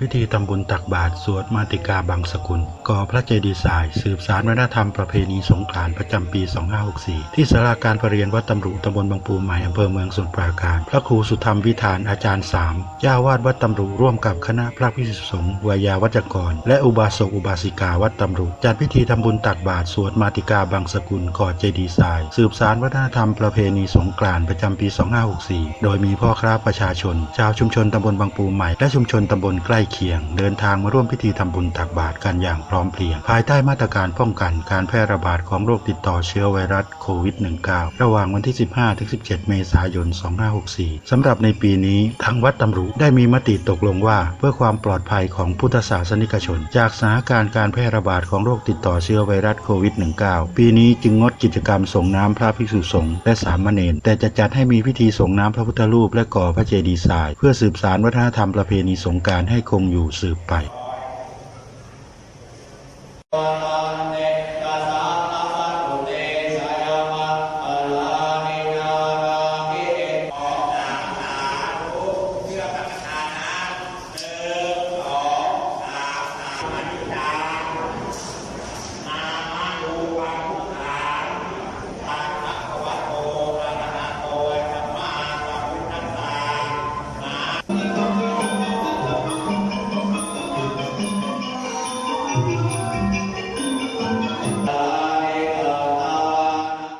พิธีทำบุญตักบาตรสวดมาติกาบางสกุล ก่อพระเจดีย์ทรายสืบสารวัฒนธรรมประเพณีสงกรานต์ประจำปี 2564 ที่ศาลาการประเรียนวัดตำรุตำบลบางปูใหม่อำเภอเมืองสมุทรปราการ พระครูสุธรรมวิธานอาจารย์สามเจ้าวาดวัดตำรุร่วมกับคณะพระภิกษุสงฆ์วายาวัจกร และอุบาสกอุบาสิกาวัดตำรุจัดพิธีทำบุญตักบาตรสวดมาติกาบางสกุลก่อเจดีย์ทราย สืบสารวัฒนธรรมประเพณีสงกรานต์ประจำปี 2564 โดยมีพ่อค้าประชาชน ชาวชุมชนตำบลบางปูใหม่และชุมชนตำบลใกล้เคียง เดินทางมาร่วมพิธีทำบุญตักบาตรกันอย่างพร้อมเพรียง ภายใต้มาตรการป้องกันการแพร่ระบาดของโรคติดต่อเชื้อไวรัสโควิด -19 ระหว่างวันที่ 15-17 เมษายน 2564 สำหรับในปีนี้ทางวัดตำรุได้มีมติตกลงว่า เพื่อความปลอดภัยของพุทธศาสนิกชน จากสถานการณ์การแพร่ระบาดของโรคติดต่อเชื้อไวรัสโควิด -19 ปีนี้จึงงดกิจกรรมส่งน้ำพระภิกษุสงฆ์และสามเณรแต่จะจัดให้มีพิธีส่งน้ำพระพุทธรูปและก่อพระเจดีย์ทราย เพื่อสืบสารวัฒนธรรมประเพณีสงการให้คงงอยู่สืบไป